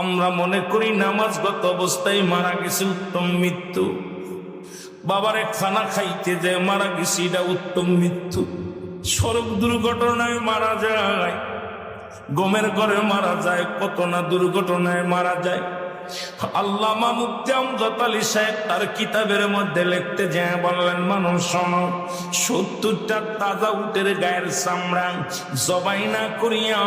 আমরা মনে করি নামাজগত অবস্থায় মারা গেছে উত্তম মৃত্যু। বাবারে খানা খাইতে যে মারা গেছে, এটা উত্তম মৃত্যু। সড়ক দুর্ঘটনায় মারা যায়, গমের ঘরে মারা যায়, কত না দুর্ঘটনায় মারা যায়। আল্লামা আলী সাহেব তার কিতাবের মধ্যে লিখতে যায় বললেন, মানুষ শোনো, সত্তরটা তাজা উটের গায়ের চামড়া জবাই না করিয়া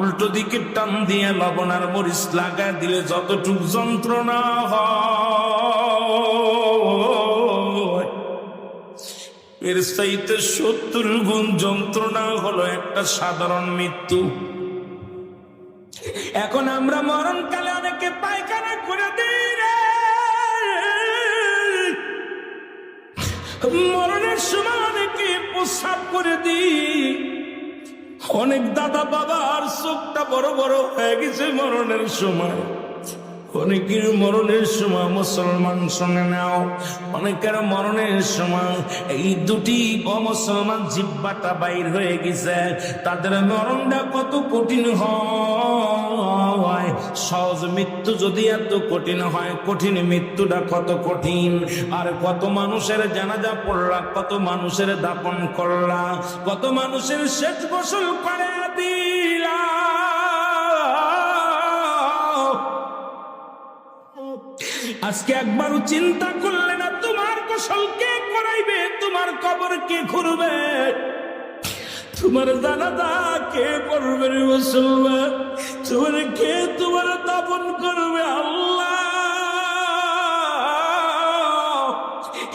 উল্টো দিকে টান দিয়ে লবণার মরিচ লাগা দিলে যতটুক যন্ত্রণা হয়। এর চাইতে সত্তর গুণ যন্ত্রণা হলো একটা সাধারণ মৃত্যু। এখন আমরা মরণকালে অনেকে পায়খানা করে দিই মরণের সময় অনেকে প্রস্রাব করে দিই। অনেক দাদা বাবা আর চোখটা বড় বড় হয়ে গেছে মরণের সময়। অনেকের মরণের সময় মুসলমান শুনে নাও। অনেকের মরণের সময় এই দুটি অমুসলমান জিব্বাটা বাইর হয়ে গেছে। তাদের মরণটা কত কঠিন হয়। সহজ মৃত্যু যদি এত কঠিন হয়, কঠিন মৃত্যুটা কত কঠিন? আর কত মানুষের জানাজা পড়লা, কত মানুষের দাপন করলা, কত মানুষের শেষ গোসল করে দিলা। আজকে একবারও চিন্তা করলে না, তোমার গোসল কে করাইবে, তোমার কবর কে ঘুরবে? তোমার জানাজা কে রে মুসলমান? তোমার কে তোমার দাপন করবে আল্লাহ?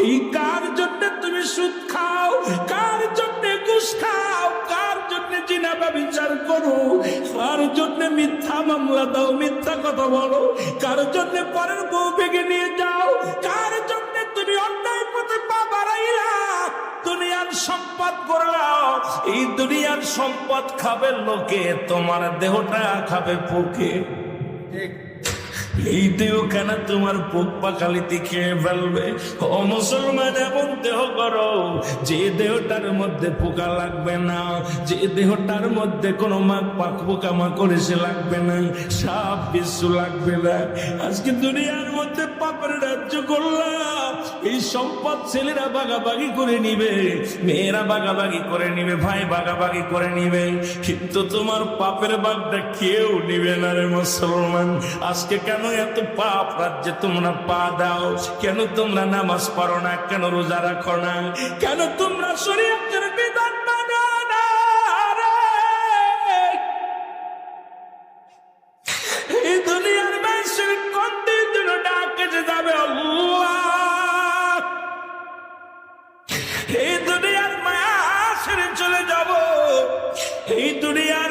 এই কার জন্য তুমি সুদ খাও? কার জন্য ঘুষ খাও? কার জন্য জিনাবা বিচার করো? কার জন্য মিথ্যা মামলা দাও? মিথ্যা কথা বলো? কার জন্য পরের বউ ভেঙে নিয়ে যাও? এই দুনিয়ার সম্পদ খাবে লোকে তোমার দেহটা খাবে পোকে এই দেহ কেন তোমার পোক পাকালিতে খেয়ে ফেলবে? ও মুসলমান, এমন দেহ করো, যে দেহটার মধ্যে পোকা লাগবে না। যে দেহটার মধ্যে কোনো মাক পাক পোকামা করেছে লাগবে না। লাগবে না। আজকে দুনিয়ার মধ্যে পাপের রাজ্য করলাম। এই সম্পদ ছেলেরা বাগাবাগি করে নিবে, মেয়েরা বাগাবাগি করে নিবে, ভাই বাগাবাগি করে নিবে। কিন্তু তোমার পাপের বাগটা কেউ নিবে না রে মুসলমান। আজকে কেন এত পাপ রাজ্যে তোমরা পা দাও? কেন তোমরা নামাজ পড়ো না? কেন রোজা রাখো না? কেন তোমরা শরীয়তের বিধান এই দুনিয়ার কোন দুনিয়ার মায়া ছেড়ে চলে যাব। এই দুনিয়ার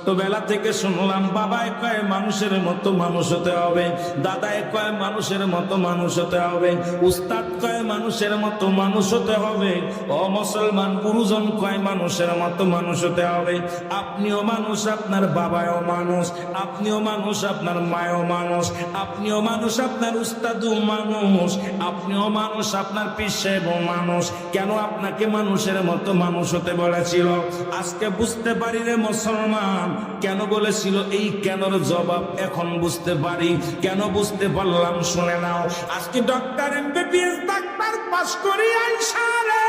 ছোট্টবেলা থেকে শুনলাম বাবায় কয়, মানুষের মতো মানুষ হতে হবে। দাদায় কয়, মানুষের মতো মানুষ হতে হবে। উস্তাদ কয়, মানুষের মতো মানুষ হতে হবে। ও মুসলমান গুরুজন কয়, মানুষের মতো মানুষ হতে হবে। আপনিও মানুষ, আপনার বাবাও মানুষ। আপনিও মানুষ, আপনার মায়ও মানুষ। আপনিও মানুষ, আপনার উস্তাদও মানুষ। আপনিও মানুষ, আপনার পিসেবও মানুষ। কেন আপনাকে মানুষের মতো মানুষ হতে বলেছিল? আজকে বুঝতে পারি রে মুসলমান কেন বলেছিল এই কেনর জবাব এখন বুঝতে পারি? কেন বুঝতে পারলাম শুনে নাও। আজকে ডক্টর এমবিবিএস ডাক্তার পাস করি আইসারে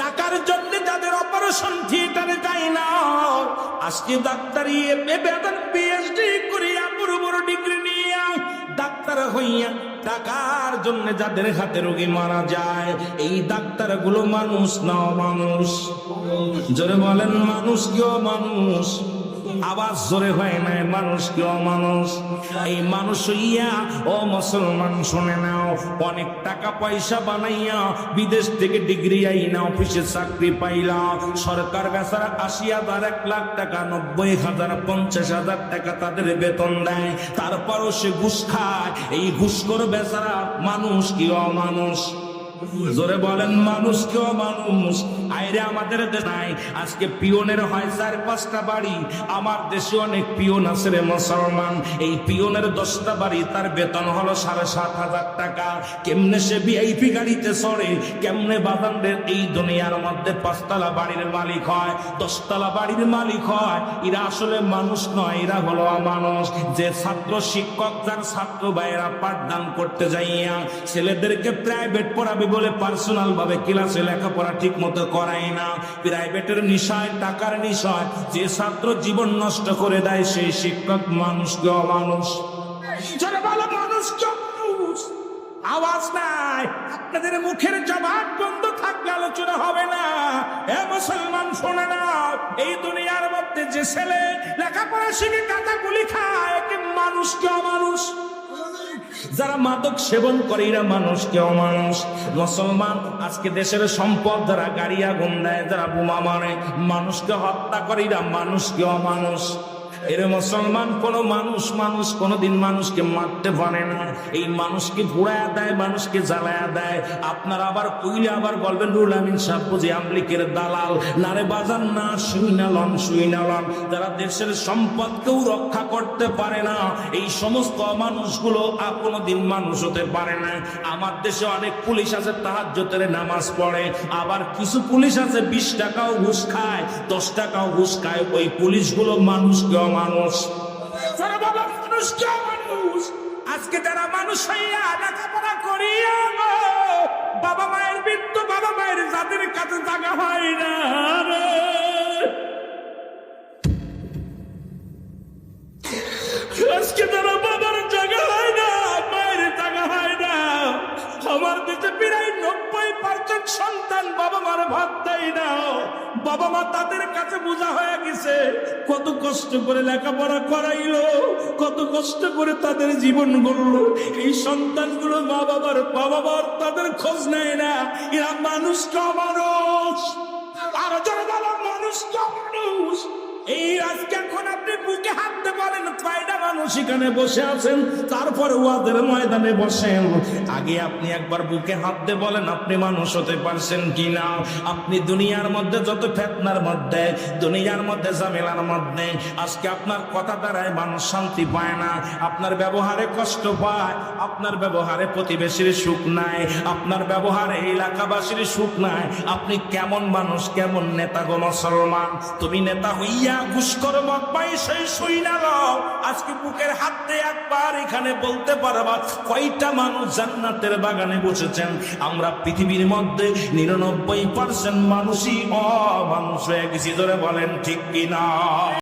টাকার জন্য যাদের অপারেশন থিয়েটারে যাই না, আজকে ডাক্তারি বেতন পিএইচডি করিয়া হইয়া টাকার জন্য যাদের হাতে রোগী মারা যায়, এই ডাক্তারগুলো মানুষ না মানুষ? জোরে বলেন, মানুষ কেউ মানুষ আওয়াজ জোরে হয় না মানুষ কি অমানুষ? এই মানুষ হইয়া, ও মুসলমান শুনে নাও, অনেক টাকা পয়সা বানাইয়া বিদেশ থেকে ডিগ্রি আইনা, অফিসে চাকরি পাইলা। সরকার বেচারা আশি হাজার, এক লাখ টাকা, নব্বই হাজার, পঞ্চাশ হাজার টাকা তাদের বেতন দেয়। তারপরও সে ঘুষ খায়। এই ঘুষখোর বেচারা মানুষ কি অমানুষ? জোরে বলেন মানুষ কেউ মানুষ। আইরে, আমাদের নাই। আজকে পিওনের হয় চার, পাঁচটা বাড়ি। আমার দেশে অনেক পিওন আছে রে মুসলমান। এই পিওনের দশটা বাড়ি, তার বেতন হলো সাড়ে সাত হাজার টাকা। কেমনে সে ভিআইপি গাড়িতে চড়ে, কেমনে বাদানদের এই দুনিয়ার মধ্যে পাঁচতলা বাড়ির মালিক হয়, দশতলা বাড়ির মালিক হয়। এরা আসলে মানুষ নয়, এরা হলো মানুষ যে ছাত্র শিক্ষক, যার ছাত্র ভাইয়েরা পাঠদান করতে যাইয়া ছেলেদেরকে প্রাইভেট পড়াবে বলে পার্সোনাল ভাবে ক্লাসে লেখাপড়া ঠিক মতো করায় না। প্রাইভেটের নিশায়, টাকার নিশয়, যে ছাত্র জীবন নষ্ট করে দেয় সেই শিক্ষক মানুষ কে মানুষ। মানুষ আওয়াজ নাই। আপনাদের মুখের জবাব বন্ধ থাকলে আলোচনা হবে না। এ মুসলমান, শোনে না। এই দুনিয়ার মধ্যে যে ছেলে লেখাপড়া শিখে কাটা গুলি খায় মানুষ কে মানুষ। যারা মাদক সেবন করে, এরা মানুষ কেউ মানুষ মুসলমান আজকে দেশের সম্পদ, যারা গাড়ি আগুন দেয়, যারা বোমা মারে, মানুষকে হত্যা করে, এরা মানুষ কেউ মানুষ এর মুসলমান, কোন মানুষ মানুষ, কোনদিন মানুষকে মারতে পারে না। এই মানুষকে ঘুরায়া দেয়, মানুষকে জ্বালায়া দেয়। আপনার আবার কইলে আবার বলবেন, রুল আমিন বুঝি আমলিকের দালাল। নারে বাজান, না সুইনালন সুইনালন যারা দেশের সম্পদকেও রক্ষা করতে পারে না, এই সমস্ত মানুষগুলো কোনোদিন মানুষ হতে পারে না। আমার দেশে অনেক পুলিশ আছে তাহাজ্জতের নামাজ পড়ে। আবার কিছু পুলিশ আছে, বিশ টাকাও ঘুষ খায়, দশ টাকাও ঘুষ খায়। ওই পুলিশগুলো মানুষ কেউ মানুষ। যারা মানুষ মানুষ? আজকে যারা মানুষ হইয়া লেখাপড়া করিয়া বাবা মায়ের মৃত্যু বাবা মায়ের যাদের কাছে জায়গা হয় না। আজকে তারা বাবার জায়গা হয় না, মায়ের জায়গা হয় না, আমার দেশে প্রায় নব্বই পার্সেন্ট সন্তান বাবা মার ভাত দেয় না। বাবা মা তাদের কাছে বোঝা হয়ে গেছে কত কষ্ট করে লেখাপড়া করাইলো, কত কষ্ট করে তাদের জীবন গড়লো। এই সন্তানগুলো মা বাবার বাবা বাবার তাদের খোঁজ নেয় না। এরা মানুষ মানুষ আর যারা মানুষ মানুষ এই আজকে এখন আপনি বুকে হাঁটতে পারেন কয়টা মানুষ এখানে বসে আছেন, তারপরে ওয়াদের ময়দানে বসেন। আগে আপনি একবার বুকে হাত দিয়ে বলেন, আপনি মানুষ হতে পারছেন কিনা? আপনি দুনিয়ার মধ্যে যত ফেতনার মধ্যে, দুনিয়ার মধ্যে ঝামেলার মধ্যে, আজকে আপনার কথা দ্বারায় মানুষ শান্তি পায় না। আপনার ব্যবহারে কষ্ট পায়, আপনার ব্যবহারে প্রতিবেশীর সুখ নাই, আপনার ব্যবহারে এলাকাবাসীর সুখ নাই। আপনি কেমন মানুষ, কেমন নেতা গো মুসলমান? তুমি নেতা হইয়া ঘুষ করো মত পাই সেই শুই না। আজকে বুকের হাত একবার এখানে বলতে পারবা, কয়টা মানুষ জান্নাতের বাগানে বসেছেন? আমরা পৃথিবীর মধ্যে নিরানব্বই পার্সেন্ট মানুষই অমানুষ হয়ে গেছি ধরে বলেন ঠিক কিনা?